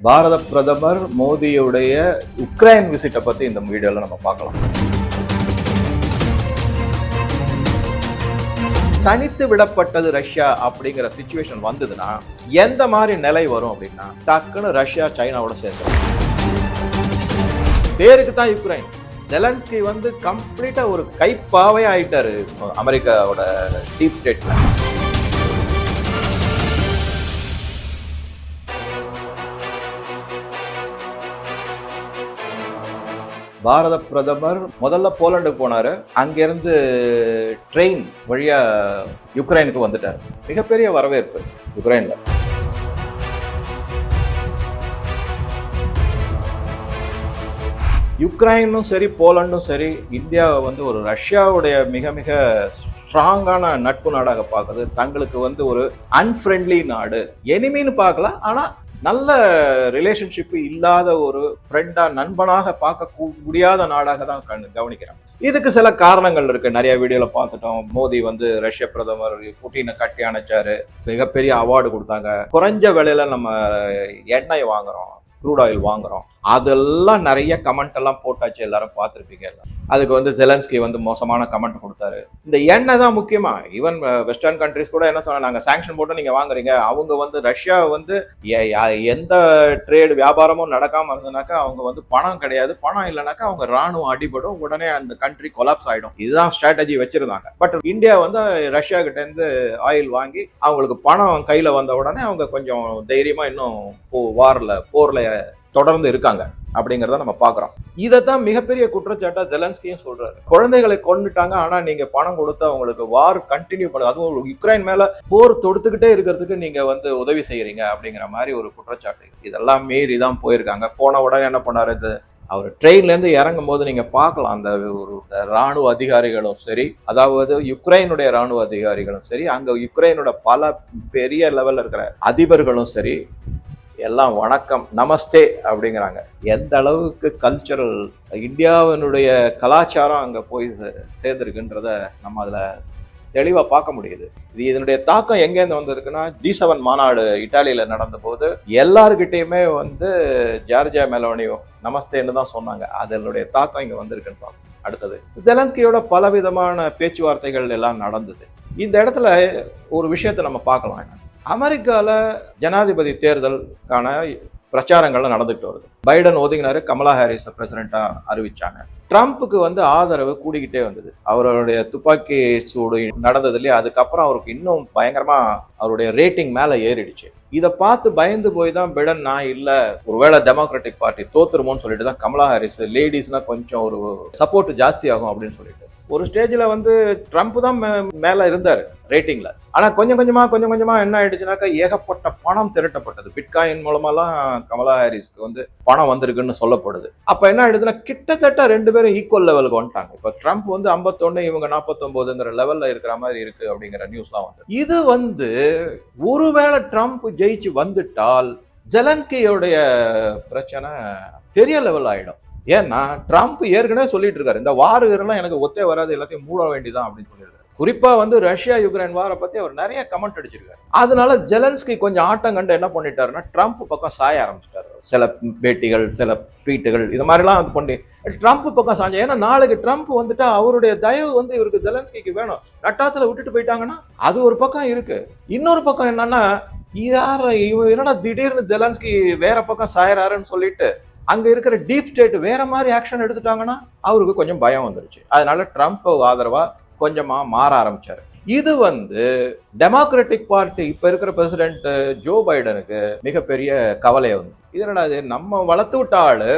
பாரத பிரதமர் மோடியுடைய உக்ரைன் விசிட்டை பத்தி இந்த வீடியோல நம்ம பார்க்கலாம். தனித்து விடப்பட்டது ரஷ்யா அப்படிங்கிற சுச்சுவேஷன் வந்ததுன்னா எந்த மாதிரி நிலை வரும் அப்படின்னா டக்குன்னு ரஷ்யா சைனாவோட சேர்ந்துரும். பேருக்கு தான் யுக்ரைன் ஜெலன்ஸ்கி வந்து கம்ப்ளீட்டா ஒரு கைப்பாவே ஆயிட்டாரு அமெரிக்காவோட டீப் ஸ்டேட்ல பாரத பிரதமர் முதல்ல போலண்டுக்கு போனார். அங்கேருந்து ட்ரெயின் வழியா யுக்ரைனுக்கு வந்துட்டார். மிகப்பெரிய வரவேற்பு யுக்ரைனில். யுக்ரைனும் சரி போலண்டும் சரி இந்தியாவை வந்து ஒரு ரஷ்யாவுடைய மிக மிக ஸ்ட்ராங்கான நட்பு நாடாக பார்க்குது. தங்களுக்கு வந்து ஒரு அன்ஃப்ரெண்ட்லி நாடு. எனிமின்னு பார்க்கலாம் ஆனால் நல்ல ரிலேஷன்ஷிப் இல்லாத ஒரு ஃப்ரெண்டா நண்பனாக பார்க்க கூ- முடியாத நாடாக தான் கண் கவனிக்கிறோம் இதுக்கு சில காரணங்கள் இருக்கு. நிறைய வீடியோல பார்த்துட்டோம். மோடி வந்து ரஷ்ய பிரதமர் புட்டினை கட்டி அணைச்சாரு. மிகப்பெரிய அவார்டு கொடுத்தாங்க. குறைஞ்ச விலையில நம்ம எண்ணெய் வாங்குறோம். க்ரூட் ஆயில் வாங்குறோம். அதெல்லாம் நிறைய கமெண்ட் எல்லாம் போட்டாச்சு. எல்லாரும் பார்த்துருப்பீங்க. எல்லாம் அதுக்கு வந்து ஜெலன்ஸ்கி வந்து மோசமான கமெண்ட் கொடுத்தாரு. இந்த எண்ணெய் தான் முக்கியமா. ஈவன் வெஸ்டர்ன் கண்ட்ரிஸ் கூட என்ன சொன்னாங்க? நாங்கள் சாங்ஷன் போட்டு நீங்க வாங்குறீங்க. அவங்க வந்து ரஷ்யா வந்து எந்த ட்ரேடு வியாபாரமும் நடக்காம இருந்ததுனாக்கா அவங்க வந்து பணம் கிடையாது. பணம் இல்லைனாக்கா அவங்க ராணுவம் அடிபடும். உடனே அந்த கண்ட்ரி கொலாப்ஸ் ஆயிடும். இதுதான் ஸ்ட்ராட்டஜி வச்சிருந்தாங்க. பட் இந்தியா வந்து ரஷ்யா கிட்ட இருந்து ஆயில் வாங்கி அவங்களுக்கு பணம் கையில வந்த உடனே அவங்க கொஞ்சம் தைரியமா இன்னும் போ வார்ல போர்ல தொடர்ந்து இருக்காங்க அப்படிங்கிறத நம்ம பார்க்குறோம். இதை தான் மிகப்பெரிய குற்றச்சாட்டாக ஜெலன்ஸ்கியும் சொல்கிறாரு குழந்தைகளை கொண்டுட்டாங்க ஆனால் நீங்கள் பணம் கொடுத்து அவங்களுக்கு வார் கண்டினியூ பண்ணுது அதுவும் யுக்ரைன் மேலே போர் தொடுத்துக்கிட்டே இருக்கிறதுக்கு நீங்கள் வந்து உதவி செய்கிறீங்க அப்படிங்கிற மாதிரி ஒரு குற்றச்சாட்டு. இதெல்லாம் மீறி தான் போயிருக்காங்க. போன உடனே என்ன பண்ணாரு? இது அவர் ட்ரெயின்லேருந்து இறங்கும் போது நீங்கள் பார்க்கலாம். அந்த ஒரு இராணுவ ராணுவ அதிகாரிகளும் சரி அதாவது யுக்ரைனுடைய ராணுவ அதிகாரிகளும் சரி அங்கே யுக்ரைனோட பல பெரிய லெவலில் இருக்கிற அதிபர்களும் சரி எல்லாம் வணக்கம் நமஸ்தே அப்படிங்கிறாங்க. எந்த அளவுக்கு கல்ச்சுரல் இந்தியாவினுடைய கலாச்சாரம் அங்கே போய் சே- நம்ம அதில் தெளிவாக பார்க்க முடியுது. இது இதனுடைய தாக்கம் எங்கேருந்து வந்திருக்குன்னா ஜி செவன் மாநாடு இட்டாலியில் நடந்த போது வந்து ஜார்ஜியா மெலோனியோ நமஸ்தேன்னு தான் சொன்னாங்க. அதனுடைய தாக்கம் இங்கே வந்திருக்குன்னு பார்க்கணும் அடுத்தது ஜெலன்ஸ்கியோட பலவிதமான பேச்சுவார்த்தைகள் எல்லாம் நடந்தது. இந்த இடத்துல ஒரு விஷயத்தை நம்ம பார்க்கலாம். அமெரிக்காவில் ஜனாதிபதி தேர்தலுக்கான பிரச்சாரங்கள்லாம் நடந்துகிட்டு வருது. பைடன் ஒதுங்கினாரு கமலா ஹாரிஸை பிரசிடென்ட்டா அறிவிச்சாங்க. ட்ரம்ப்புக்கு வந்து ஆதரவு கூடிக்கிட்டே வந்தது. அவருடைய துப்பாக்கி சூடு நடந்தது இல்லையா? அதுக்கப்புறம் அவருக்கு இன்னும் பயங்கரமாக அவருடைய ரேட்டிங் மேலே ஏறிடுச்சு. இதை பார்த்து பயந்து போய் தான் பிடன் நான் இல்லை ஒருவேளை டெமோக்ராட்டிக் பார்ட்டி தோத்துருமோன்னு சொல்லிட்டு தான் கமலா ஹாரிஸ் லேடிஸ்னால் கொஞ்சம் ஒரு சப்போர்ட் ஜாஸ்தி ஆகும் அப்படின்னு சொல்லிட்டு. ஒரு ஸ்டேஜில் வந்து ட்ரம்ப் தான் மே- இருந்தார் ரேட்டிங்கில் ஆனால் கொஞ்சம் கொஞ்சமாக கொஞ்சம் கொஞ்சமாக என்ன ஆயிடுச்சுனாக்கா ஏகப்பட்ட பணம் திரட்டப்பட்டது. பிட்காயின் மூலமாலாம் கமலா ஹாரிஸ்க்கு வந்து பணம் வந்திருக்குன்னு சொல்லப்படுது. அப்போ என்ன ஆயிடுதுன்னா கிட்டத்தட்ட ரெண்டு பேரும் ஈக்குவல் லெவலுக்கு வந்துட்டாங்க. இப்போ ட்ரம்ப் வந்து 51 இவங்க நாற்பத்தொம்போதுங்கிற லெவலில் இருக்கிற மாதிரி இருக்குது அப்படிங்கிற நியூஸ்லாம் வந்து. இது வந்து ஒருவேளை ட்ரம்ப் ஜெயிச்சு வந்துட்டால் ஜெலன்ஸ்கியோடைய பிரச்சனை பெரிய லெவல் ஆகிடும் ஏன்னா ட்ரம்ப் ஏற்கனவே சொல்லிட்டு இருக்காரு இந்த வாருகிறெல்லாம் எனக்கு ஒத்தே வராது எல்லாத்தையும் மூட வேண்டியதான் அப்படின்னு சொல்லியிருக்காரு. குறிப்பா வந்து ரஷ்யா யுக்ரைன் வாரை பத்தி அவர் நிறைய கமெண்ட் அடிச்சிருக்காரு. அதனால ஜெலன்ஸ்கி கொஞ்சம் ஆட்டம் கண்டு என்ன பண்ணிட்டாருன்னா ட்ரம்ப் பக்கம் சாய ஆரம்பிச்சிட்டாரு. சில பேட்டிகள் சில ட்வீட்டுகள் இது மாதிரிலாம் வந்து பண்ணி ட்ரம்ப் பக்கம் சாஞ்ச ஏன்னா நாளைக்கு ட்ரம்ப் வந்துட்டா அவருடைய தயவு வந்து இவருக்கு ஜெலன்ஸ்கிக்கு வேணும். நட்டாத்துல விட்டுட்டு போயிட்டாங்கன்னா அது ஒரு பக்கம் இருக்கு. இன்னொரு பக்கம் என்னன்னா யார் இவ என்னடா திடீர்னு ஜெலன்ஸ்கி வேற பக்கம் சாயறாருன்னு சொல்லிட்டு அங்கே இருக்கிற டீப் ஸ்டேட் வேற மாதிரி ஆக்ஷன் எடுத்துட்டாங்கன்னா அவருக்கு கொஞ்சம் பயம் வந்துருச்சு. அதனால ட்ரம்ப் ஆதரவாக கொஞ்சமாக மாற ஆரம்பிச்சார். இது வந்து டெமோக்ராட்டிக் பார்ட்டி இப்போ இருக்கிற பிரசிடென்ட் ஜோ பைடனுக்கு மிகப்பெரிய கவலை வந்து. இது இது? நம்ம வளர்த்து விட்ட ஆளு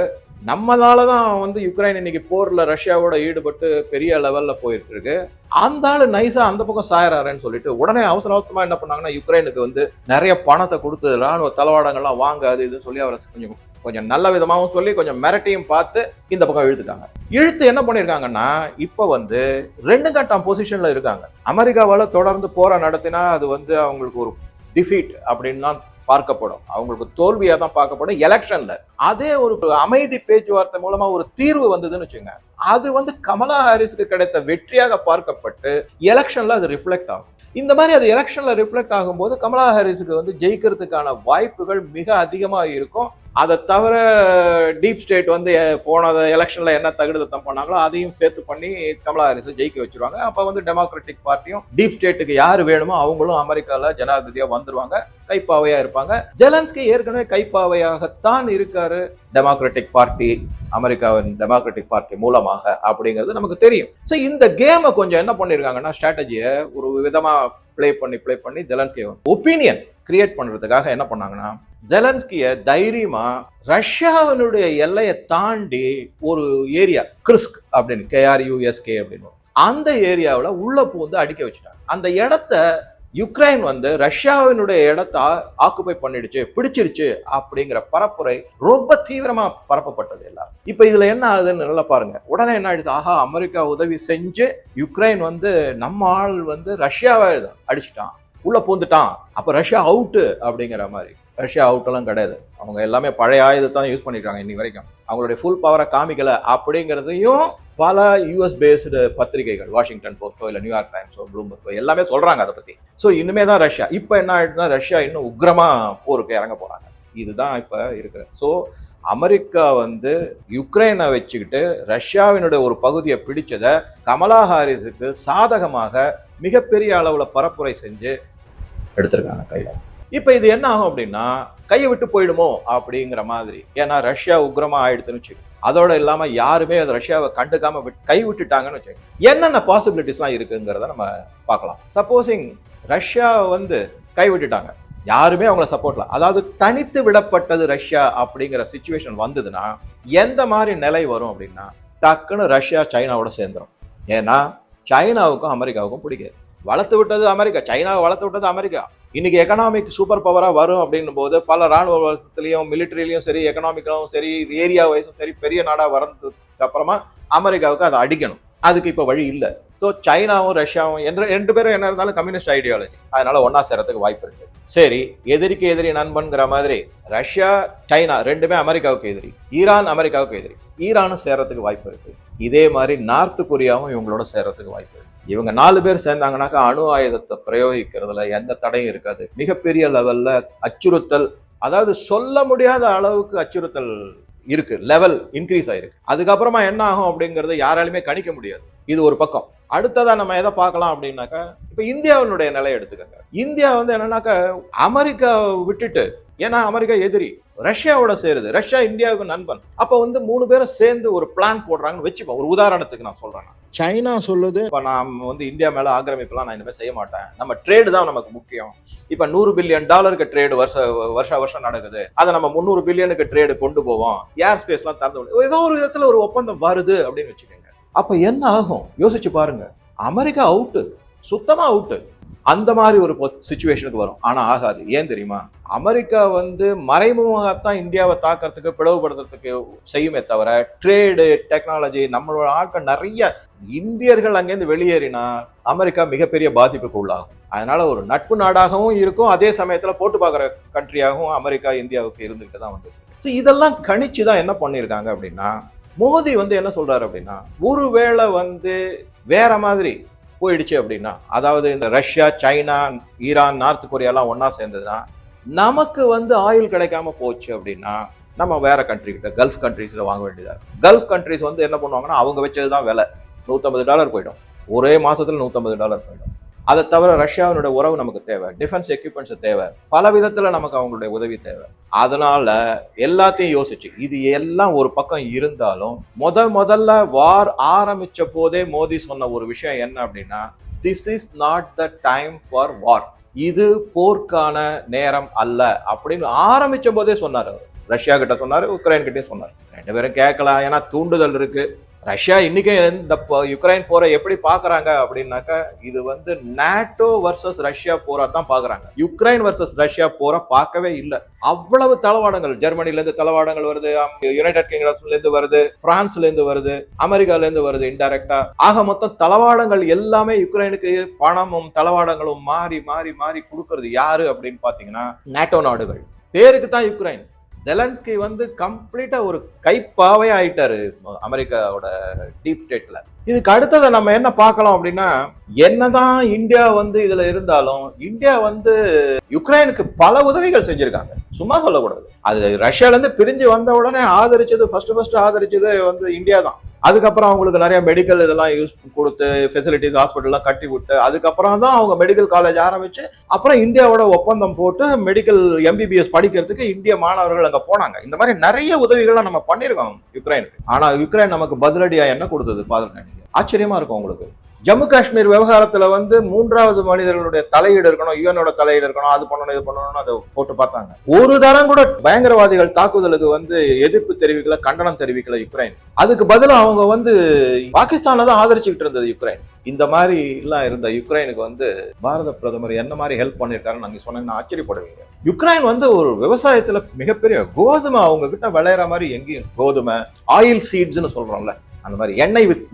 நம்மளால தான் வந்து யுக்ரைன் இன்னைக்கு போரில் ரஷ்யாவோட ஈடுபட்டு பெரிய லெவலில் போயிட்டு இருக்கு அந்த ஆள் நைஸாக அந்த பக்கம் சாயறாருன்னு சொல்லிட்டு உடனே அவசர அவசரமாக என்ன பண்ணாங்கன்னா யுக்ரைனுக்கு வந்து நிறைய பணத்தை கொடுத்து ராணுவ தளவாடங்கள்லாம் வாங்க அது இதுன்னு சொல்லி அவரை கொஞ்சம் கொஞ்சம் நல்ல விதமாகவும் சொல்லி கொஞ்சம் மிரட்டியும் பார்த்து இந்த பக்கம் இழுத்துட்டாங்க. இழுத்து என்ன பண்ணியிருக்காங்கன்னா இப்போ வந்து ரெண்டு கட்டம் பொசிஷனில் இருக்காங்க. அமெரிக்காவால் தொடர்ந்து போரை நடத்தினா அது வந்து அவங்களுக்கு ஒரு டிஃபீட் அப்படின்லாம் பார்க்கப்படும். அவங்களுக்கு தோல்வியாக தான் பார்க்கப்படும். எலெக்ஷன்ல அதே ஒரு அமைதி பேச்சுவார்த்தை மூலமா ஒரு தீர்வு வந்ததுன்னு வச்சுங்க அது வந்து கமலா ஹாரிஸ்க்கு கிடைத்த வெற்றியாக பார்க்கப்பட்டு எலெக்ஷன்ல அது ரிஃப்ளெக்ட் ஆகும். இந்த மாதிரி அது எலெக்ஷன்ல ரிஃப்ளெக்ட் ஆகும்போது கமலா ஹாரிஸுக்கு வந்து ஜெயிக்கிறதுக்கான வாய்ப்புகள் மிக அதிகமாக இருக்கும். அதை தவிர டீப் ஸ்டேட் வந்து அஹ், போன எலெக்ஷன்ல என்ன தகுதித்தம் பண்ணாங்களோ அதையும் சேர்த்து பண்ணி கமலா ஹாரிஸை ஜெயிக்க வச்சுருவாங்க. அப்போ வந்து டெமோக்ராட்டிக் பார்ட்டியும் டீப் ஸ்டேட்டுக்கு யார் வேணுமோ அவங்களும் அமெரிக்காவில் ஜனாதிபதியாக வந்துருவாங்க. கைப்பாவையாக இருப்பாங்க. ஜெலன்ஸ்கி ஏற்கனவே கைப்பாவையாகத்தான் இருக்காரு. டெமோக்ராட்டிக் பார்ட்டி அமெரிக்காவின் டெமோக்ராட்டிக் பார்ட்டி மூலமாக அப்படிங்கிறது நமக்கு தெரியும். ஸோ இந்த கேமை கொஞ்சம் என்ன பண்ணியிருக்காங்கன்னா ஸ்ட்ராட்டஜியை ஒரு விதமாக ப்ளே பண்ணி ப்ளே பண்ணி ஜெலன்ஸ்கி ஒப்பீனியன் கிரியேட் பண்ணுறதுக்காக என்ன பண்ணாங்கன்னா ஜெலன்ஸ்கிய தைரியமா ரஷ்யாவினுடைய எல்லையை தாண்டி ஒரு ஏரியா கிறிஸ்க் அப்படின்னு கேஆர்யூஎஸ்கே அப்படின்னு அந்த ஏரியாவில் உள்ள பூந்து அடிக்க வச்சுட்டாங்க. அந்த இடத்த யுக்ரைன் வந்து ரஷ்யாவினுடைய இடத்த ஆக்குபை பண்ணிடுச்சு பிடிச்சிருச்சு அப்படிங்கிற பரப்புரை ரொம்ப தீவிரமா பரப்பப்பட்டது எல்லாம் இப்ப இதுல என்ன ஆகுதுன்னு நல்லா பாருங்க. உடனே என்ன ஆயிடுது? ஆஹா அமெரிக்கா உதவி செஞ்சு யுக்ரைன் வந்து நம்ம ஆள் வந்து ரஷ்யாவை அடிச்சிட்டான். உள்ளே பூந்துட்டான் அப்போ ரஷ்யா அவுட்டு அப்படிங்கிற மாதிரி. ரஷ்யா அவுட்டெல்லாம் கிடையாது. அவங்க எல்லாமே பழைய ஆயுதத்தான் யூஸ் பண்ணிருக்காங்க இன்னி வரைக்கும். அவங்களுடைய ஃபுல் பவரை காமிக்கலை அப்படிங்கிறதையும் பல யூஎஸ் பேஸ்டு பத்திரிகைகள் வாஷிங்டன் போஸ்டோ இல்லை நியூயார்க் டைம்ஸோ ப்ளூம்பர்க்கோ எல்லாமே சொல்கிறாங்க அதை பற்றி ஸோ இனிமே தான் ரஷ்யா. இப்போ என்ன ஆயிடுச்சுன்னா ரஷ்யா இன்னும் உக்ரமாக போருக்கு இறங்க போகிறாங்க இதுதான் இப்போ இருக்கிற. ஸோ அமெரிக்கா வந்து யுக்ரைனை வச்சுக்கிட்டு ரஷ்யாவினுடைய ஒரு பகுதியை பிடிச்சதை கமலா ஹாரிஸுக்கு சாதகமாக மிகப்பெரிய அளவில் பரப்புரை செஞ்சு எடுத்திருக்காங்க கையில். இப்போ இது என்ன ஆகும் அப்படின்னா கையை விட்டு போயிடுமோ அப்படிங்கிற மாதிரி. ஏன்னா ரஷ்யா உக்ரமாக ஆயிடுதுன்னு வச்சுக்கோ. அதோட இல்லாமல் யாருமே அது ரஷ்யாவை கண்டுக்காம விட்- கை விட்டுட்டாங்கன்னு வச்சுக்கோ. என்னென்ன பாசிபிலிட்டிஸ்லாம் இருக்குங்கிறத நம்ம பார்க்கலாம். சப்போஸிங் ரஷ்யா வந்து கை விட்டுட்டாங்க. யாருமே அவங்கள சப்போர்ட்ல அதாவது தனித்து விடப்பட்டது ரஷ்யா அப்படிங்கிற சுச்சுவேஷன் வந்ததுன்னா எந்த மாதிரி நிலை வரும் அப்படின்னா டக்குன்னு ரஷ்யா சைனாவோட சேர்ந்துரும். ஏன்னா சைனாவுக்கும் அமெரிக்காவுக்கும் பிடிக்காது. வளர்த்து விட்டது அமெரிக்கா. சைனாவை வளர்த்து விட்டது அமெரிக்கா. இன்னைக்கு எக்கனாமிக் சூப்பர் பவராக வரும் அப்படின்னும் போது பல ராணுவ வளத்திலையும் சரி எக்கனாமிக்கலும் சரி ஏரியா வைஸும் சரி பெரிய நாடாக வர்றதுக்கு அப்புறமா அமெரிக்காவுக்கு அதை அடிக்கணும். அதுக்கு இப்போ வழி இல்லை. ஸோ சைனாவும் ரஷ்யாவும் என்ற ரெண்டு பேரும் என்ன இருந்தாலும் கம்யூனிஸ்ட் ஐடியாலஜி அதனால ஒன்றா சேரத்துக்கு வாய்ப்பு இருக்கு. சரி எதிரிக்கு எதிரி நண்பன்கிற மாதிரி ரஷ்யா சைனா ரெண்டுமே அமெரிக்காவுக்கு எதிரி. ஈரான் அமெரிக்காவுக்கு எதிரி. ஈரானும் சேரத்துக்கு வாய்ப்பு இருக்கு. இதே மாதிரி நார்த் கொரியாவும் இவங்களோட சேரத்துக்கு வாய்ப்பு இருக்கு. இவங்க நாலு பேர் சேர்ந்தாங்கன்னாக்கா அணு ஆயுதத்தை பிரயோகிக்கிறதுல எந்த தடையும் இருக்காது. மிகப்பெரிய லெவல்ல அச்சுறுத்தல். அதாவது சொல்ல முடியாத அளவுக்கு அச்சுறுத்தல் இருக்கு. லெவல் இன்க்ரீஸ் ஆயிருக்கு. அதுக்கப்புறமா என்ன ஆகும் அப்படிங்கறத யாராலுமே கணிக்க முடியாது. இது ஒரு பக்கம். அடுத்ததா நம்ம எதை பார்க்கலாம் அப்படின்னாக்கா இப்ப இந்தியாவினுடைய நிலையை எடுத்துக்கங்க. இந்தியா வந்து என்னன்னாக்கா அமெரிக்கா விட்டுட்டு ஏன்னா அமெரிக்கா எதிரி. ரஷ்யாவோட சேருது. ரஷ்யா இந்தியாவுக்கு நண்பன். அப்ப வந்து மூணு பேரும் சேர்ந்து ஒரு பிளான் போடுறாங்கன்னு வச்சுப்போம் ஒரு உதாரணத்துக்கு நான் சொல்றேன் சைனா சொல்லுது. இப்ப நான் வந்து இந்தியா மேல ஆக்கிரமிப்புலாம் நான் இனிமேல் செய்ய மாட்டேன். நம்ம ட்ரேடு தான் நமக்கு முக்கியம். இப்ப நூறு பில்லியன் டாலருக்கு ட்ரேடு வருஷ வருஷ வருஷம் நடக்குது. அதை நம்ம முந்நூறு பில்லியனுக்கு ட்ரேடு கொண்டு போவோம். ஏர் ஸ்பேஸ்லாம் திறந்து ஏதோ ஒரு விதத்துல ஒரு ஒப்பந்தம் வருது அப்படின்னு வச்சுக்கோங்க. அப்ப என்ன ஆகும்? யோசிச்சு பாருங்க. அமெரிக்கா அவுட்டு சுத்தமா அவுட்டு அந்த மாதிரி ஒரு சுச்சுவேஷனுக்கு வரும். ஆனால் ஆகாது. ஏன் தெரியுமா? அமெரிக்கா வந்து மறைமுகத்தான் இந்தியாவை தாக்கறதுக்கு பிளவுபடுத்துறதுக்கு செய்யுமே தவிர ட்ரேடு டெக்னாலஜி நம்மளோட ஆட்கள் நிறைய இந்தியர்கள் அங்கேருந்து வெளியேறினா அமெரிக்கா மிகப்பெரிய பாதிப்புக்கு உள்ளாகும். அதனால ஒரு நட்பு நாடாகவும் இருக்கும். அதே சமயத்தில் போட்டு பார்க்குற கண்ட்ரியாகவும் அமெரிக்கா இந்தியாவுக்கு இருந்துகிட்டு தான் வந்து ஸோ இதெல்லாம் கணிச்சு தான் என்ன பண்ணியிருக்காங்க அப்படின்னா மோதி வந்து என்ன சொல்றாரு அப்படின்னா ஒருவேளை வந்து வேற மாதிரி போயிடுச்சு அப்படின்னா அதாவது இந்த ரஷ்யா சைனா ஈரான் நார்த் கொரியாலாம் ஒன்றா சேர்ந்ததுன்னா நமக்கு வந்து ஆயில் கிடைக்காம போச்சு அப்படின்னா நம்ம வேற கண்ட்ரி கிட்ட கல்ஃப் கண்ட்ரீஸில் வாங்க வேண்டியதாக இருக்கும். கல்ஃப் கண்ட்ரீஸ் வந்து என்ன பண்ணுவாங்கன்னா அவங்க வச்சது தான் விலை. நூற்றம்பது டாலர் போயிடும். ஒரே மாதத்தில் நூற்றம்பது டாலர் போயிடும். அதை தவிர ரஷ்யாவினுடைய உறவு நமக்கு தேவை டிஃபென்ஸ் எக்யூப்மெண்ட்ஸ் தேவை பல விதத்தில் நமக்கு அவங்களுடைய உதவி தேவை. அதனால எல்லாத்தையும் யோசிச்சு இது எல்லாம் ஒரு பக்கம் இருந்தாலும் முத முதல்ல வார் ஆரம்பிச்ச போதே மோடி சொன்ன ஒரு விஷயம் என்ன அப்படின்னா this is not the time for war இது போர்க்கான நேரம் அல்ல அப்படின்னு ஆரம்பிச்ச போதே சொன்னார் ரஷ்யா கிட்ட சொன்னார் உக்ரைன் கிட்டே சொன்னார். ரெண்டு பேரும் கேட்கலாம் ஏன்னா தூண்டுதல் இருக்கு. ரஷ்யா இன்னைக்கு இந்த யுக்ரைன் போரை எப்படி பாக்குறாங்க அப்படின்னாக்கா இது வந்து நேட்டோ வர்சஸ் ரஷ்யா போரா தான் பாக்குறாங்க யுக்ரைன் வர்சஸ் ரஷ்யா போரை பார்க்கவே இல்லை. அவ்வளவு தளவாடங்கள் ஜெர்மனில இருந்து தளவாடங்கள் வருது யுனைடெட் கிங்டம்ல இருந்து வருது பிரான்ஸ்ல இருந்து வருது அமெரிக்கால இருந்து வருது இன்டைரக்டா ஆக மொத்தம் தளவாடங்கள் எல்லாமே யுக்ரைனுக்கு பணமும் தளவாடங்களும் மாறி மாறி மாறி கொடுக்கறது யாரு அப்படின்னு பாத்தீங்கன்னா நேட்டோ நாடுகள். பேருக்கு தான் யுக்ரைன். ஜெலன்ஸ்கி வந்து கம்ப்ளீட்டாக ஒரு கைப்பாவே ஆயிட்டாரு அமெரிக்காவோட டீப் ஸ்டேட்டில் இதுக்கு அடுத்ததை நம்ம என்ன பார்க்கலாம் அப்படின்னா என்னதான் இந்தியா வந்து இதுல இருந்தாலும் இந்தியா வந்து யுக்ரைனுக்கு பல உதவிகள் செஞ்சிருக்காங்க. சும்மா சொல்லக்கூடாது. அது ரஷ்யால இருந்து பிரிஞ்சு வந்த உடனே ஆதரிச்சது ஃபர்ஸ்ட் ஃபர்ஸ்ட் ஆதரிச்சது வந்து இந்தியா தான். அதுக்கப்புறம் அவங்களுக்கு நிறைய மெடிக்கல் இதெல்லாம் யூஸ் கொடுத்து ஃபெசிலிட்டிஸ் ஹாஸ்பிட்டல்லாம் கட்டி விட்டு அதுக்கப்புறம் தான் அவங்க மெடிக்கல் காலேஜ் ஆரம்பிச்சு அப்புறம் இந்தியாவோட ஒப்பந்தம் போட்டு மெடிக்கல் எம்பிபிஎஸ் படிக்கிறதுக்கு இந்திய மாணவர்கள் அங்கே போனாங்க. இந்த மாதிரி நிறைய உதவிகளை நம்ம பண்ணியிருக்கோம் யுக்ரைனுக்கு. ஆனால் யுக்ரைன் நமக்கு பதிலடியாக என்ன கொடுத்தது? பாதுகாப்பு ஆச்சரியமா இருக்கும் உங்களுக்கு. ஜம்மு காஷ்மீர் விவகாரத்துல வந்து மூன்றாவது மனிதர்களுடைய தலையீடு இருக்கணும் யுஎனோட தலையீடு இருக்கணும் அது பண்ணணும் இது பண்ணணும்னு அதை போட்டு பார்த்தாங்க. ஒரு தரம் கூட பயங்கரவாதிகள் தாக்குதலுக்கு வந்து எதிர்ப்பு தெரிவிக்கல கண்டனம் தெரிவிக்கல யுக்ரைன். அதுக்கு பதிலாக அவங்க வந்து பாகிஸ்தான்ல தான் ஆதரிச்சுக்கிட்டு இருந்தது யுக்ரைன். இந்த மாதிரி எல்லாம் இருந்த யுக்ரைனுக்கு வந்து பாரத பிரதமர் என்ன மாதிரி ஹெல்ப் பண்ணிருக்காருன்னு நாங்க சொன்னீங்கன்னா ஆச்சரியப்படுவீங்க. யுக்ரைன் வந்து ஒரு விவசாயத்துல மிகப்பெரிய கோதுமை அவங்க கிட்ட விளையிற மாதிரி எங்கேயும் கோதுமை ஆயில் சீட்ஸ்னு சொல்றோம்ல அந்த மாதிரி எண்ணெய் வித்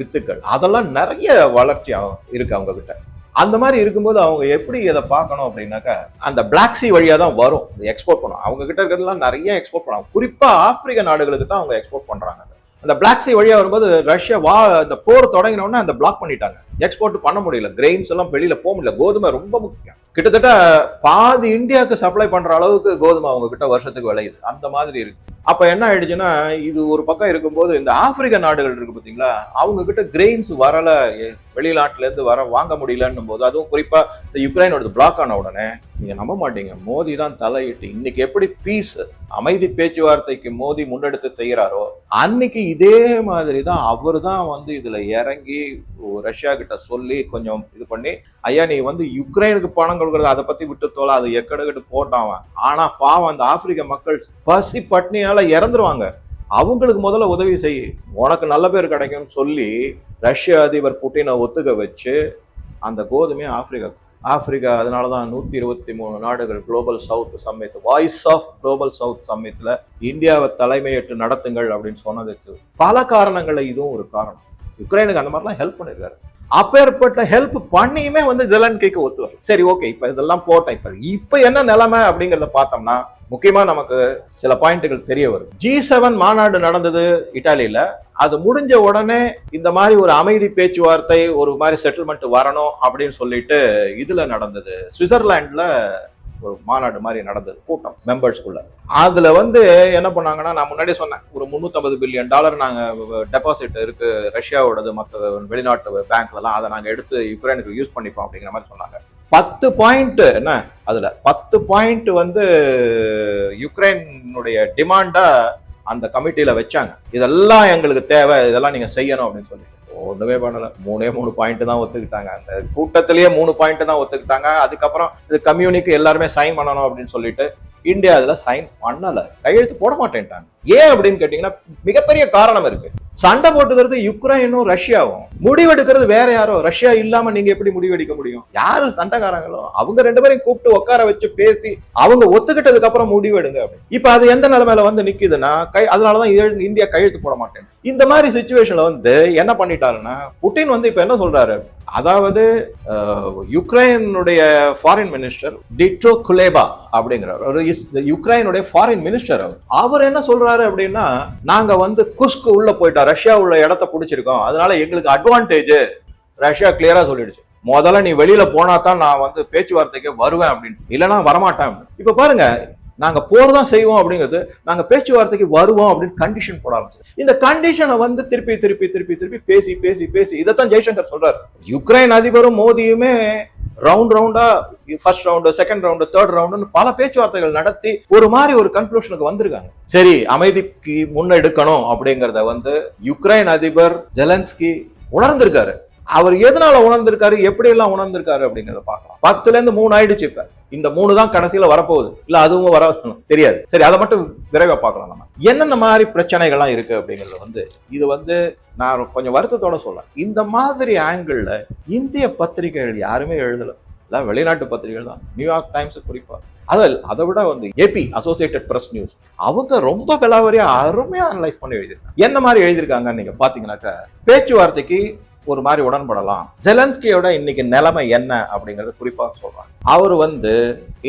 வித்துக்கள். அதெல்லாம் நிறைய வளர்ச்சி இருக்கு அவங்க கிட்ட அந்த மாதிரி இருக்கும்போது அவங்க எப்படி இதை பார்க்கணும் அப்படின்னாக்கா அந்த பிளாக் சி வழியாக தான் வரும். எக்ஸ்போர்ட் பண்ணும் அவங்க கிட்ட இருக்கிறதுலாம் நிறைய எக்ஸ்போர்ட் பண்ணுவாங்க குறிப்பாக ஆப்பிரிக்க நாடுகளுக்கு தான் அவங்க எக்ஸ்போர்ட் பண்ணுறாங்க அந்த பிளாக் சி வழியாக வரும்போது ரஷ்யா வா அந்த போர் தொடங்கினோடனே அந்த பிளாக் பண்ணிட்டாங்க. எக்ஸ்போர்ட் பண்ண முடியல. கிரெயின்ஸ் எல்லாம் வெளியில் போக முடியல. கோதுமை ரொம்ப முக்கியம். கிட்டத்தட்ட பாதி இந்தியாவுக்கு சப்ளை பண்ற அளவுக்கு கோதுமை அவங்க கிட்ட வருஷத்துக்கு விளையுது. அந்த மாதிரி இருக்கு. அப்ப என்ன ஆயிடுச்சுன்னா இது ஒரு பக்கம் இருக்கும்போது இந்த ஆப்பிரிக்க நாடுகள் இருக்கு பாத்தீங்களா? அவங்க கிட்ட கிரெயின்ஸ் வரல. வெளிநாட்டுல இருந்து வர வாங்க முடியலன்னும் போது அதுவும் குறிப்பா இந்த யுக்ரைனோட பிளாக் ஆன உடனே நீங்க நம்ப மாட்டீங்க. மோடி தான் தலையிட்டு இன்னைக்கு எப்படி பீஸ் அமைதி பேச்சுவார்த்தைக்கு மோடி முன்னெடுத்து செய்கிறாரோ அன்னைக்கு இதே மாதிரி தான் அவர் தான் வந்து இதுல இறங்கி ரஷ்யா கிட்ட சொல்லி கொஞ்சம் இது பண்ணி ஐயா நீ வந்து யுக்ரைனுக்கு பணம் கொடுக்கறது அதை பத்தி விட்டு தோல அது எக்கடுக்கிட்டு போட்டான். அவன். ஆனா பாவம் அந்த ஆப்பிரிக்க மக்கள் பசி பட்னியால இறந்துருவாங்க. அவங்களுக்கு முதல்ல உதவி செய். உனக்கு நல்ல பேர் கிடைக்கும்னு சொல்லி ரஷ்ய அதிபர் புட்டினை ஒத்துக்க வச்சு அந்த கோதுமையை ஆப்பிரிக்கா ஆப்பிரிக்கா அதனால தான் நூத்தி இருபத்தி மூணு நாடுகள் குளோபல் சவுத் சமயத்து வாய்ஸ் ஆஃப் குளோபல் சவுத் சம்மிட்ல இந்தியாவை தலைமையேற்று நடத்துங்கள் அப்படின்னு சொன்னதுக்கு பல காரணங்கள்ல இதுவும் ஒரு காரணம். யுக்ரைனுக்கு அந்த மாதிரிலாம் ஹெல்ப் பண்ணிருக்காரு. அப்பேற்பட்ட ஹெல்ப் பண்ணியுமே வந்து ஜெலன்கிக்கு ஒத்துவார் சரி ஓகே இப்போ இதெல்லாம் போட்டேன். இப்போ இப்போ என்ன நிலைமை அப்படிங்கிறத பார்த்தோம்னா முக்கியமாக நமக்கு சில பாயிண்ட்டுகள் தெரிய வரும். ஜி செவன் மாநாடு நடந்தது இட்டாலியில். அது முடிஞ்ச உடனே இந்த மாதிரி ஒரு அமைதி பேச்சுவார்த்தை ஒரு மாதிரி செட்டில்மெண்ட் வரணும் அப்படின்னு சொல்லிட்டு இதில் நடந்தது. சுவிட்சர்லாண்டில் ஒரு மாநாடு மாதிரி நடந்தது கூட்டம் மெம்பர்ஸ்குள்ள அதுல வந்து என்ன பண்ணாங்கன்னா நான் முன்னாடியே சொன்னேன் ஒரு 350 பில்லியன் டாலர் நாங்க டெபாசிட் இருக்கு ரஷ்யாவோடது மற்ற வெளிநாட்டு பேங்க்லலாம் அதை நாங்க எடுத்து யுக்ரைனுக்கு யூஸ் பண்ணிப்போம் அப்படிங்கிற மாதிரி சொன்னாங்க. பத்து பாயிண்ட் என்ன? அதுல பத்து பாயிண்ட் வந்து யுக்ரைனுடைய டிமாண்டா அந்த கமிட்டியில வச்சாங்க. இதெல்லாம் எங்களுக்கு தேவை இதெல்லாம் நீங்க செய்யணும் அப்படின்னு சொல்லி. ஒன்றுமே பண்ணல. மூணே மூணு பாயிண்ட் தான் ஒத்துக்கிட்டாங்க. அந்த கூட்டத்திலேயே மூணு பாயிண்ட் தான் ஒத்துக்கிட்டாங்க. அதுக்கப்புறம் இது கம்யூனிக்கு எல்லாருமே சைன் பண்ணணும் அப்படின்னு சொல்லிட்டு இந்தியா அதில் சைன் பண்ணலை. கையெழுத்து போட மாட்டேன்ட்டாங்க. ஏன் அப்படின்னு கேட்டிங்கன்னா மிகப்பெரிய காரணம் இருக்குது சண்டை போட்டுக்கிறது யுக்ரைனும் ரஷ்யாவும். முடிவெடுக்கிறது வேற யாரோ? ரஷ்யா இல்லாம நீங்க எப்படி முடிவெடுக்க முடியும்? யாரு சண்டைக்காரங்களோ அவங்க ரெண்டு பேரையும் கூப்பிட்டு உட்கார வச்சு பேசி அவங்க ஒத்துக்கிட்டதுக்கு அப்புறம் முடிவெடுங்க அப்படின்னு. இப்ப அது எந்த நிலைமையில வந்து நிக்குதுன்னா கை அதனாலதான் இந்தியா கையெழுத்து போட மாட்டேன். இந்த மாதிரி சுச்சுவேஷன்ல வந்து என்ன பண்ணிட்டாருன்னா புட்டின் வந்து இப்ப என்ன சொல்றாரு? அதாவது யுக்ரைனுடைய ஃபாரின் மினிஸ்டர் டிட்ரோ குலேபா அப்படிங்கிறார். ஒரு யுக்ரைனுடைய ஃபாரின் மினிஸ்டர் அவர். அவர் என்ன சொல்றாரு அப்படின்னா நாங்க வந்து குஸ்க்கு உள்ள போயிட்டோம். ரஷ்யா உள்ள இடத்த பிடிச்சிருக்கோம். அதனால எங்களுக்கு அட்வான்ஸ் அட்வான்டேஜ் ரஷ்யா கிளியரா சொல்லிடுச்சு. முதல்ல நீ வெளியில போனா தான் நான் வந்து பேச்சுவார்த்தைக்கு வருவேன் அப்படின்னு. இல்லைன்னா வரமாட்டேன் இப்ப பாருங்க நாங்க போர் தான் செய்வோம் அப்படிங்கிறது நாங்க பேச்சுவார்த்தைக்கு வருவோம் அப்படின்னு கண்டிஷன் போட ஆரம்பிச்சு இந்த கண்டிஷனை வந்து திருப்பி திருப்பி திருப்பி திருப்பி பேசி பேசி பேசி இதைத்தான் ஜெய்சங்கர் சொல்றாரு. யுக்ரைன் அதிபரும் மோதியுமே ரவுண்ட் ரவுண்டா first round second round third ரவுண்டுன்னு பல பேச்சுவார்த்தைகள் நடத்தி ஒரு மாதிரி ஒரு கன்க்ளூஷனுக்கு வந்திருக்காங்க. சரி அமைதிக்கு முன்னெடுக்கணும் அப்படிங்கிறத வந்து யுக்ரைன் அதிபர் ஜெலன்ஸ்கி உணர்ந்திருக்காரு. அவர் எதனால உணர்ந்திருக்காரு எப்படி எல்லாம் உணர்ந்திருக்காரு அப்படிங்கறத பார்க்கலாம். பத்துல இருந்து மூணு ஆயிடுச்சு இப்ப. இந்த மூணு தான் கடைசியில வரப்போகுது. இல்ல அதுவும் வர தெரியாது. சரி அதை மட்டும் விரைவா பார்க்கலாம் நம்ம. என்னென்ன மாதிரி பிரச்சனைகள்லாம் இருக்கு அப்படிங்கறது வந்து இது வந்து நான் கொஞ்சம் வருத்தத்தோட சொல்றேன். இந்த மாதிரி ஆங்கிள் இந்திய பத்திரிகைகள் யாருமே எழுதல. வெளிநாட்டு பத்திரிகைகள் தான். நியூயார்க் டைம்ஸ் குறிப்பா. அதில் அதை விட வந்து ஏபி அசோசியேட்டட் பிரஸ் நியூஸ் அவங்க ரொம்ப விலாவரியா அருமையா அனலைஸ் பண்ணி எழுதியிருக்காங்க. என்ன மாதிரி எழுதியிருக்காங்கன்னு நீங்க பாத்தீங்கன்னாக்கா பேச்சுவார்த்தைக்கு ஒரு மாதிரி உடன்படலாம். ஜெலன்ஸ்கியோட இன்னைக்கு நிலைமை என்ன அப்படிங்கறத குறிப்பாக சொல்றாங்க. அவர் வந்து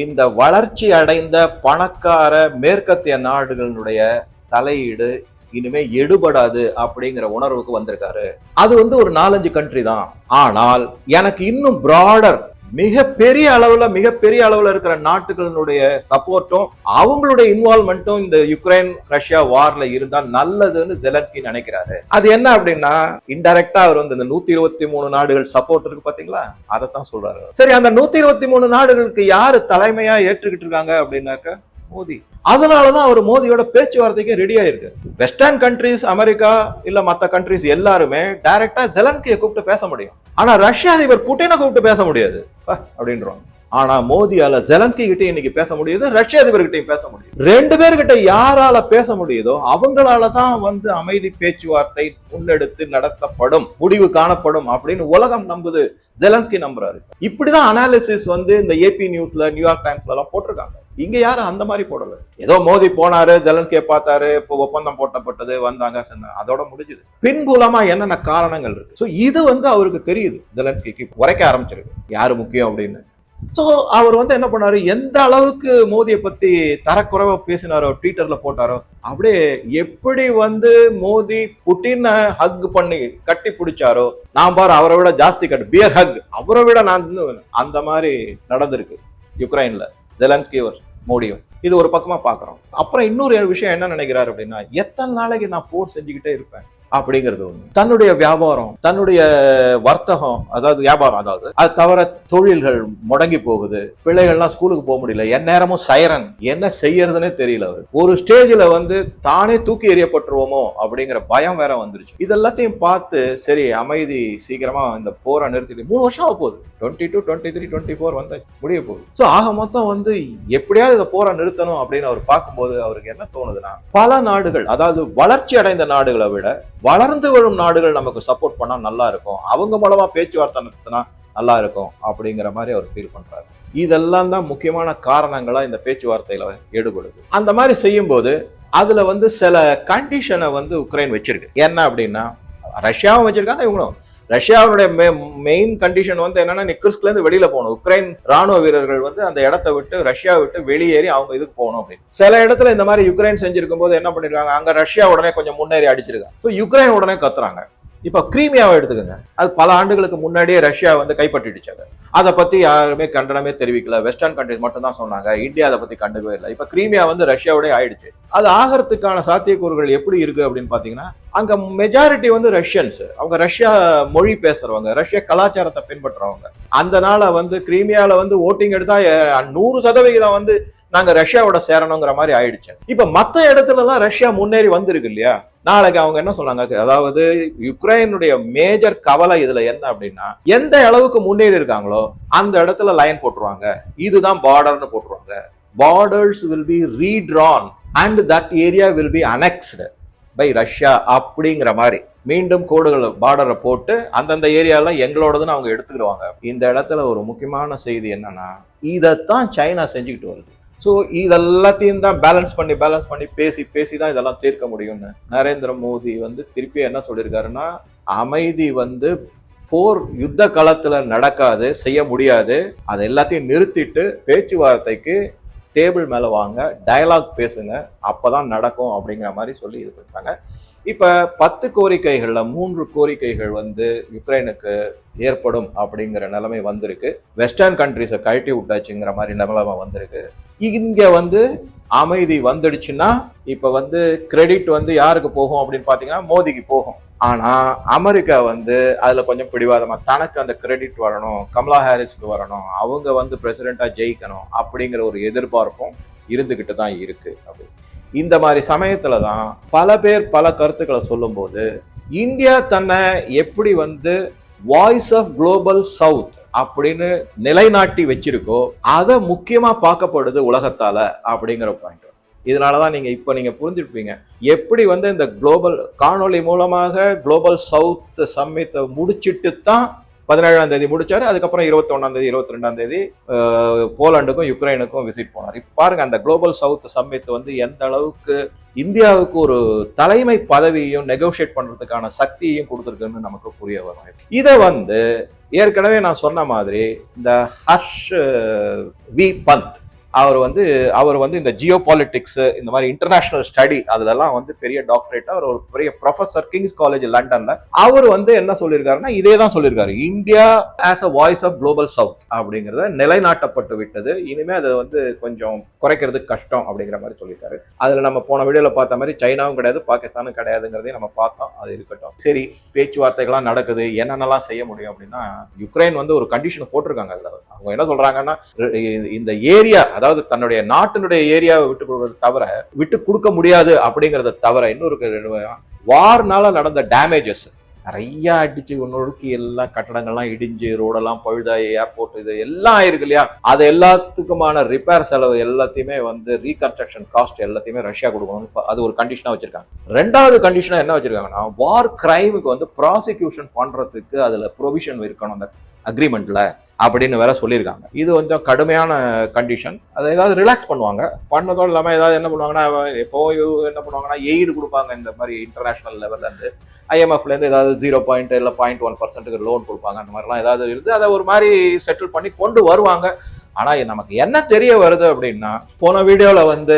இந்த வளர்ச்சி அடைந்த பணக்கார மேற்கத்திய நாடுகளினுடைய தலையீடு இனிமே எடுபடாது அப்படிங்கிற உணர்வுக்கு வந்திருக்காரு. அது வந்து ஒரு நாலஞ்சு கண்ட்ரி தான். ஆனால் எனக்கு இன்னும் பிராடர் மிக பெரிய அளவுல மிக பெரிய அளவுல இருக்கிற நாட்டுகளினுடைய சப்போர்ட்டும் அவங்களுடைய இன்வால்மெண்ட்டும் இந்த யுக்ரைன் ரஷ்யா வார்ல இருந்தா நல்லதுன்னு ஜெலன்ஸ்கி நினைக்கிறாரு. அது என்ன அப்படின்னா இன்டெரக்டா அவர் வந்து இந்த நூத்தி இருபத்தி மூணு நாடுகள் சப்போர்ட் இருக்கு பாத்தீங்களா? அதைத்தான் சொல்றாரு சரி அந்த நூத்தி இருபத்தி மூணு நாடுகளுக்கு யாரு தலைமையா ஏற்றுக்கிட்டு இருக்காங்க அப்படின்னாக்க மோடி அதனாலதான் அவர் மோடியோட பேச்சுவார்த்தைக்கு ரெடி ஆயிருக்கு. வெஸ்டர்ன் கண்ட்ரிஸ் அமெரிக்கா இல்ல மத்த கண்ட்ரிஸ் எல்லாருமே டைரக்டா ஜெலன்ஸ்கியை கூப்பிட்டு பேச முடியும். ஆனா ரஷ்ய அதிபர் புட்டினை கூப்பிட்டு பேச முடியாது. அப்படின்றோம். ஆனா மோதியால ஜெலன்ஸ்கி கிட்ட இன்னைக்கு பேச முடியுது ரஷ்ய அதிபர்கிட்டயும் பேச முடியும் ரெண்டு பேர்கிட்ட யாரால பேச முடியுதோ அவங்களால தான் வந்து அமைதி பேச்சுவார்த்தை முன்னெடுத்து நடத்தப்படும் முடிவு காணப்படும் அப்படின்னு உலகம் நம்புது ஜெலன்ஸ்கி நம்புறாரு. இப்படிதான் அனாலிசிஸ் வந்து இந்த ஏபி நியூஸ்ல நியூயார்க் டைம்ஸ்ல எல்லாம் போட்டிருக்காங்க. இங்கே யாரும் அந்த மாதிரி போடலை. ஏதோ மோதி போனாரு ஜெலன்ஸ்கே பார்த்தாரு இப்போ ஒப்பந்தம் போட்டப்பட்டது வந்தாங்க சென்னாங்க அதோட முடிஞ்சுது. பின்புலமா என்னென்ன காரணங்கள் இருக்கு? ஸோ இது வந்து அவருக்கு தெரியுது ஜெலன்ஸ்கேக்கு உரைக்க ஆரம்பிச்சிருக்கு. யார் முக்கியம் அப்படின்னு? ஸோ அவர் வந்து என்ன பண்ணாரு? எந்த அளவுக்கு மோதியை பத்தி தரக்குறைவா பேசினாரோ ட்விட்டர்ல போட்டாரோ அப்படியே எப்படி வந்து மோதி புட்டின ஹக் பண்ணி கட்டி பிடிச்சாரோ நான் பாரு அவரை விட ஜாஸ்தி கட்டு பியர் ஹக் அவரை விட நான் இன்னும் அந்த மாதிரி நடந்திருக்கு யுக்ரைன்ல ஜெலன்ஸ்கி ஒரு மோடியும். இது ஒரு பக்கமாக பார்க்குறோம். அப்புறம் இன்னொரு விஷயம் என்ன நினைக்கிறாரு அப்படின்னா எத்தனை நாளைக்கு நான் போர் செஞ்சுக்கிட்டே இருப்பேன்? அப்படிங்கிறது ஒண்ணு. தன்னுடைய வியாபாரம் தன்னுடைய வர்த்தகம் அதாவது வியாபாரம் அதாவது அது தவிர தொழில்கள் முடங்கி போகுது. பிள்ளைகள்லாம் ஸ்கூலுக்கு போக முடியல. என் நேரமும் சைரன் என்ன செய்யறதுன்னே தெரியல அவர். ஒரு ஸ்டேஜ்ல வந்து தானே தூக்கி எறியப்பட்டுருவோமோ அப்படிங்கிற பயம் வேற வந்துருச்சு. இதெல்லாத்தையும் பார்த்து சரி அமைதி சீக்கிரமா இந்த போரை நிறுத்திட்டு மூணு வருஷம் ஆக போகுது. Twenty two twenty three twenty four வந்து முடிய போகுது. ஸோ ஆக மொத்தம் வந்து எப்படியாவது இதை போரை நிறுத்தணும் அப்படின்னு அவர் பார்க்கும்போது அவருக்கு என்ன தோணுதுன்னா பல நாடுகள் அதாவது வளர்ச்சி அடைந்த நாடுகளை விட வளர்ந்து வரும் நாடுகள் நமக்கு சப்போர்ட் பண்ணால் நல்லா இருக்கும் அவங்க மூலமாக பேச்சுவார்த்தை நடத்தினா நல்லா இருக்கும் அப்படிங்கிற மாதிரி அவர் ஃபீல் பண்ணுறாரு இதெல்லாம் தான் முக்கியமான காரணங்களாக இந்த பேச்சுவார்த்தையில் ஈடுபடுது அந்த மாதிரி செய்யும்போது அதில் வந்து சில கண்டிஷனை வந்து உக்ரைன் வச்சிருக்கு. என்ன அப்படின்னா ரஷ்யாவும் வச்சிருக்காங்க இவங்களும். ரஷ்யாவுடைய மெயின் கண்டிஷன் வந்து என்னன்னா நீ இருந்து வெளியில போகணும். உக்ரைன் ராணுவ வீரர்கள் வந்து அந்த இடத்த விட்டு ரஷ்யா விட்டு வெளியேறி அவங்க இதுக்கு போகணும் அப்படின்னு. சில இடத்துல இந்த மாதிரி யுக்ரைன் செஞ்சிருக்கும் போது என்ன பண்ணிருக்காங்க? அங்க ரஷ்யா உடனே கொஞ்சம் முன்னேறி அடிச்சிருக்காங்க. ஸோ யுக்ரைன் உடனே கத்துறாங்க. இப்போ கிரீமியாவை எடுத்துக்கோங்க. அது பல ஆண்டுகளுக்கு முன்னாடியே ரஷ்யா வந்து கைப்பற்றிடுச்சு அதை. அதை பற்றி யாருமே கண்டனமே தெரிவிக்கல. வெஸ்டர்ன் கண்ட்ரிஸ் மட்டும் தான் சொன்னாங்க. இந்தியா அதை பற்றி கண்டுக்கவே இல்லை. இப்போ கிரீமியா வந்து ரஷ்யாவோடய ஆயிடுச்சு. அது ஆகிறதுக்கான சாத்தியக்கூறுகள் எப்படி இருக்கு அப்படின்னு பார்த்தீங்கன்னா அங்கே மெஜாரிட்டி வந்து ரஷ்யன்ஸ் அவங்க ரஷ்யா மொழி பேசுறவங்க ரஷ்ய கலாச்சாரத்தை பின்பற்றுறவங்க. அந்த நாள வந்து கிரீமியாவில் வந்து ஓட்டிங் எடுத்தால் நூறு சதவிகிதம் வந்து நாங்க ரஷ்யாவோட சேரணுங்கிற மாதிரி ஆயிடுச்சு. இப்ப மத்த இடத்துல எல்லாம் ரஷ்யா முன்னேறி வந்திருக்கு இல்லையா? நாளைக்கு அவங்க என்ன சொன்னாங்க? அதாவது யுக்ரைனுடைய மேஜர் கவலை இதுல என்ன அப்படின்னா எந்த அளவுக்கு முன்னேறி இருக்காங்களோ அந்த இடத்துல லைன் போட்டுருவாங்க. இதுதான் பார்டர்னு போட்டுருவாங்க. Borders will be redrawn and that area will be annexed by Russia அப்படிங்கிற மாதிரி. மீண்டும் கோடுகளை பார்டரை போட்டு அந்தந்த ஏரியாலாம் எங்களோடதுன்னு அவங்க எடுத்துக்கிடுவாங்க. இந்த இடத்துல ஒரு முக்கியமான செய்தி என்னன்னா இதைத்தான் சைனா செஞ்சுக்கிட்டு வருது. ஸோ இதெல்லாத்தையும் தான் பேலன்ஸ் பண்ணி பேலன்ஸ் பண்ணி பேசி பேசி தான் இதெல்லாம் தீர்க்க முடியும்னு நரேந்திர மோடி வந்து திருப்பி என்ன சொல்லியிருக்காருன்னா அமைதி வந்து போர் யுத்த காலத்தில் நடக்காது செய்ய முடியாது. அதை எல்லாத்தையும் நிறுத்திட்டு பேச்சுவார்த்தைக்கு டேபிள் மேலே வாங்க டயலாக் பேசுங்க அப்பதான் நடக்கும் அப்படிங்கிற மாதிரி சொல்லி இது பண்ணுறாங்க இப்போ பத்து கோரிக்கைகளில் மூன்று கோரிக்கைகள் வந்து யுக்ரைனுக்கு ஏற்படும் அப்படிங்கிற நிலைமை வந்திருக்கு. வெஸ்டர்ன் கண்ட்ரிஸை கழட்டி விட்டாச்சுங்கிற மாதிரி நிலைமை வந்திருக்கு. இங்கே வந்து அமைதி வந்துடுச்சுன்னா இப்போ வந்து கிரெடிட் வந்து யாருக்கு போகும் அப்படின்னு பார்த்தீங்கன்னா மோதிக்கு போகும். ஆனால் அமெரிக்கா வந்து அதில் கொஞ்சம் பிடிவாதமா தனக்கு அந்த கிரெடிட் வரணும் கமலா ஹாரிஸ்க்கு வரணும் அவங்க வந்து பிரசிடெண்ட்டாக ஜெயிக்கணும் அப்படிங்கிற ஒரு எதிர்பார்ப்பும் இருந்துக்கிட்டு தான் இருக்குது அப்படி இந்த மாதிரி சமயத்தில் தான் பல பேர் பல கருத்துக்களை சொல்லும்போது இந்தியா தன்னை எப்படி வந்து வாய்ஸ் ஆஃப் குளோபல் சவுத் அப்படின்னு நிலைநாட்டி வச்சிருக்கோ அதை முக்கியமா பார்க்கப்படுது உலகத்தால அப்படிங்கிற பாயிண்ட் இதனாலதான் நீங்க இப்ப நீங்க புரிஞ்சிருப்பீங்க. எப்படி வந்து இந்த குளோபல் காணொளி மூலமாக குளோபல் சவுத் சம்மித்தை முடிச்சிட்டு தான் பதினேழாம் தேதி முடிச்சாரு. அதுக்கப்புறம் இருபத்தொன்னாம் தேதி இருபத்தி ரெண்டாம் தேதி போலாண்டுக்கும் யுக்ரைனுக்கும் விசிட் போனார். இப்போ பாருங்க அந்த குளோபல் சவுத் சம்மித் வந்து எந்த அளவுக்கு இந்தியாவுக்கு ஒரு தலைமை பதவியையும் நெகோஷியேட் பண்றதுக்கான சக்தியையும் கொடுத்துருக்குன்னு நமக்கு புரிய வரும். இதை வந்து ஏற்கனவே நான் சொன்ன மாதிரி இந்த ஹர்ஷ் வி பந்த். அவர் வந்து அவர் வந்து இந்த ஜியோ பாலிட்டிக்ஸ் இந்த மாதிரி இன்டர்நேஷனல் ஸ்டடி அதுலலாம் வந்து பெரிய டாக்டரேட் அவர் ஒரு பெரிய ப்ரொஃபசர் கிங்ஸ் காலேஜ் லண்டன்ல அவர் வந்து என்ன சொல்லியிருக்காருன்னா இதே தான் சொல்லியிருக்காரு India as a voice of global south அப்படிங்கிறத நிலைநாட்டப்பட்டு விட்டது. இனிமே அதை வந்து கொஞ்சம் குறைக்கிறது கஷ்டம் அப்படிங்கிற மாதிரி சொல்லியிருக்காரு அதுல நம்ம போன வீடியோல பார்த்த மாதிரி சைனாவும் கிடையாது பாகிஸ்தானும் கிடையாதுங்கிறதையும் நம்ம பார்த்தோம். அது இருக்கட்டும். சரி பேச்சுவார்த்தைகள்லாம் நடக்குது. என்னென்னலாம் செய்ய முடியும் அப்படின்னா யுக்ரைன் வந்து ஒரு கண்டிஷன் போட்டிருக்காங்க அதுல. அவங்க என்ன சொல்றாங்கன்னா இந்த ஏரியா அதாவது அதாவது தன்னுடைய நாட்டினுடைய ஏரியாவை விட்டு கொடுக்கறது தவிர விட்டு கொடுக்க முடியாது அப்படிங்கிறத தவிர இன்னொரு வார்னால நடந்த டேமேஜஸ் நிறைய அடிச்சு நொறுக்கி எல்லாம் கட்டடங்கள்லாம் இடிஞ்சு ரோடெல்லாம் பழுதாயி ஏர்போர்ட் இது எல்லாம் ஆயிருக்கு இல்லையா? அது எல்லாத்துக்குமான ரிப்பேர் செலவு எல்லாத்தையுமே வந்து ரீகன்ஸ்ட்ரக்ஷன் காஸ்ட் எல்லாத்தையுமே ரஷ்யா கொடுக்கணும் அது ஒரு கண்டிஷனா வச்சிருக்காங்க. ரெண்டாவது கண்டிஷனா என்ன வச்சிருக்காங்கன்னா வார் கிரைமுக்கு வந்து ப்ராசிக்யூஷன் பண்றதுக்கு அதுல ப்ரொவிஷன் இருக்கணும் அந்த அக்ரிமெண்ட்ல அப்படின்னு வேற சொல்லியிருக்காங்க இது கொஞ்சம் கடுமையான கண்டிஷன் அதை ஏதாவது ரிலாக்ஸ் பண்ணுவாங்க பண்ணதோடு இல்லாமல் ஏதாவது என்ன பண்ணுவாங்கன்னா எப்போ என்ன பண்ணுவாங்கன்னா எய்டு கொடுப்பாங்க இந்த மாதிரி இன்டர்நேஷனல் லெவல்லேருந்து ஐஎம்எஃப்லேருந்து ஏதாவது ஜீரோ பாயிண்ட் இல்லை பாயிண்ட் ஒன் பர்சன்ட்டுக்கு லோன் கொடுப்பாங்க அந்த மாதிரிலாம் ஏதாவது இருந்து அதை ஒரு மாதிரி செட்டில் பண்ணி கொண்டு வருவாங்க ஆனால் நமக்கு என்ன தெரிய வருது அப்படின்னா போன வீடியோவில் வந்து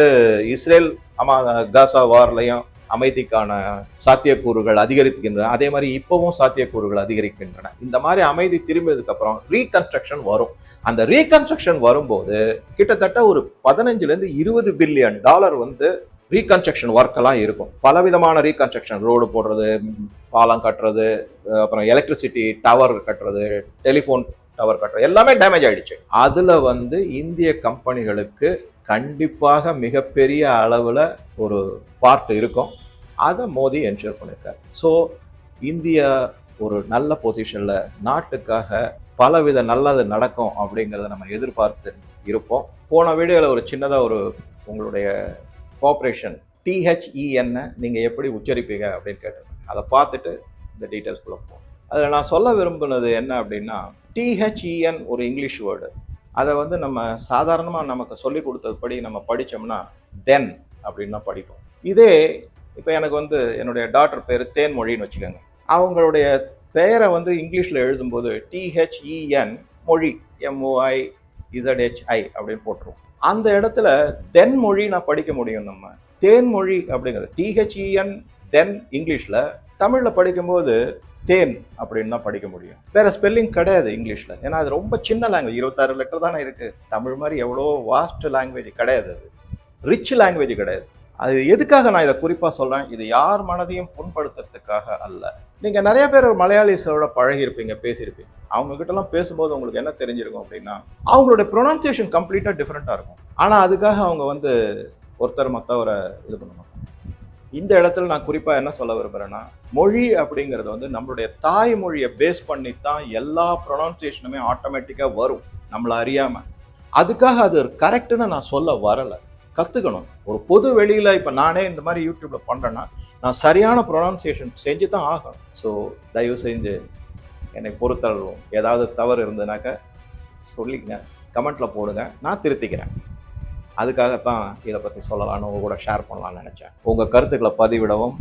இஸ்ரேல் ஆமாம் காசா வார்லையும் அமைதிக்கான சாத்தியக்கூறுகள் அதிகரிக்கின்றன அதே மாதிரி இப்பவும் சாத்தியக்கூறுகள் அதிகரிக்கின்றன. இந்த மாதிரி அமைதி திரும்பியதுக்கு அப்புறம் ரீகன்ஸ்ட்ரக்ஷன் வரும். அந்த ரீகன்ஸ்ட்ரக்ஷன் வரும்போது கிட்டத்தட்ட ஒரு பதினஞ்சுலேருந்து இருபது பில்லியன் டாலர் வந்து ரீகன்ஸ்ட்ரக்ஷன் ஒர்க் எல்லாம் இருக்கும். பலவிதமான ரீகன்ஸ்ட்ரக்ஷன் ரோடு போடுறது பாலம் கட்டுறது அப்புறம் எலக்ட்ரிசிட்டி டவர் கட்டுறது டெலிஃபோன் டவர் கட்டுறது எல்லாமே டேமேஜ் ஆயிடுச்சு. அதில் வந்து இந்திய கம்பெனிகளுக்கு கண்டிப்பாக மிகப்பெரிய அளவில் ஒரு பார்ட் இருக்கும். அதை மோதி என்ஷூர் பண்ணியிருக்காரு ஸோ இந்தியா ஒரு நல்ல பொசிஷனில் நாட்டுக்காக பலவித நல்லது நடக்கும் அப்படிங்கிறத நம்ம எதிர்பார்த்து இருப்போம். போன வீடியோவில் ஒரு சின்னதாக ஒரு உங்களுடைய கோஆப்ரேஷன் டிஹெச்இஎன்னை நீங்கள் எப்படி உச்சரிப்பீங்க அப்படின்னு கேட்டிருந்தேன். அதை பார்த்துட்டு இந்த டீட்டெயில்ஸ்குள்ளே போகும் அதில் நான் சொல்ல விரும்புனது என்ன அப்படின்னா டிஹெச்இஎன் ஒரு இங்கிலீஷ் வேர்டு அதை வந்து நம்ம சாதாரணமாக நமக்கு சொல்லி கொடுத்ததுபடி நம்ம படித்தோம்னா தென் அப்படின்னு தான் படிப்போம். இதே இப்போ எனக்கு வந்து என்னுடைய டாக்டர் பேர் தேன்மொழின்னு வச்சுக்கோங்க. அவங்களுடைய பெயரை வந்து இங்கிலீஷில் எழுதும்போது டிஹெச்இஎன் மொழி எம்ஓஐ இசட்ஹெச்ஐ அப்படின்னு போட்டுருவோம். அந்த இடத்துல தென் மொழி நான் படிக்க முடியும் நம்ம. தேன்மொழி அப்படிங்கிறது டிஹெச்இஎன் தென் இங்கிலீஷில் தமிழில் படிக்கும்போது தேன் அப்படின்னு தான் படிக்க முடியும். வேற ஸ்பெல்லிங் கிடையாது இங்கிலீஷில். ஏன்னா அது ரொம்ப சின்ன லாங்குவேஜ் இருபத்தாறு லெட்டர் தானே இருக்குது தமிழ் மாதிரி எவ்வளோ வாஸ்ட் லாங்குவேஜ் கிடையாது அது. ரிச் லாங்குவேஜ் கிடையாது. அது எதுக்காக நான் இதை குறிப்பாக சொல்கிறேன் இது யார் மனதையும் புண்படுத்துறதுக்காக அல்ல. நீங்கள் நிறைய பேர் மலையாளிஸோட பழகியிருப்பீங்க பேசியிருப்பீங்க. அவங்கக்கிட்டலாம் பேசும்போது உங்களுக்கு என்ன தெரிஞ்சிருக்கும் அப்படின்னா அவங்களுடைய ப்ரொனன்சியேஷன் கம்ப்ளீட்டாக டிஃப்ரெண்ட்டாக இருக்கும். ஆனால் அதுக்காக அவங்க வந்து ஒருத்தர் மற்றவரை இது பண்ணுவாங்க. இந்த இடத்துல நான் குறிப்பாக என்ன சொல்ல விரும்புகிறேன்னா மொழி அப்படிங்கிறது வந்து நம்மளுடைய தாய்மொழியை பேஸ் பண்ணி தான் எல்லா ப்ரொனவுன்சியேஷனுமே ஆட்டோமேட்டிக்காக வரும் நம்மளை அறியாமல் அதுக்காக அது கரெக்டுன்னு நான் சொல்ல வரலை. கற்றுக்கணும் ஒரு பொது வெளியில் இப்போ நானே இந்த மாதிரி யூடியூப்ல பண்ணுறேன்னா நான் சரியான ப்ரொனவுன்சியேஷன் செஞ்சு தான் ஆகணும். ஸோ தயவு செஞ்சு என்னை பொறுத்தளவும் ஏதாவது தவறு இருந்ததுனாக்க சொல்லிக்கங்க. கமெண்ட்ல போடுங்க. நான் திருத்திக்கிறேன். அதுக்காகத்தான் இதை பற்றி சொல்லலாம்னு உங்க கூட ஷேர் பண்ணலாம்னு நினச்சேன். உங்கள் கருத்துக்களை பதிவிடவும்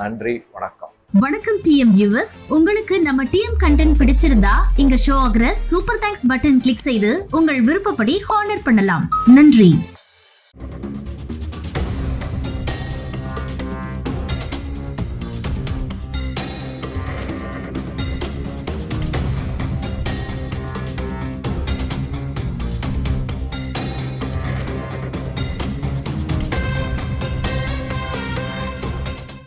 நன்றி வணக்கம். வணக்கம் டிஎம் வியூவர்ஸ் உங்களுக்கு நம்ம டிஎம் கண்டென்ட் பிடிச்சிருந்தா இங்க ஷோ ஆகிற சூப்பர் தேங்க்ஸ் பட்டன் கிளிக் செய்து உங்கள் விருப்பப்படி ஹானர் பண்ணலாம். நன்றி.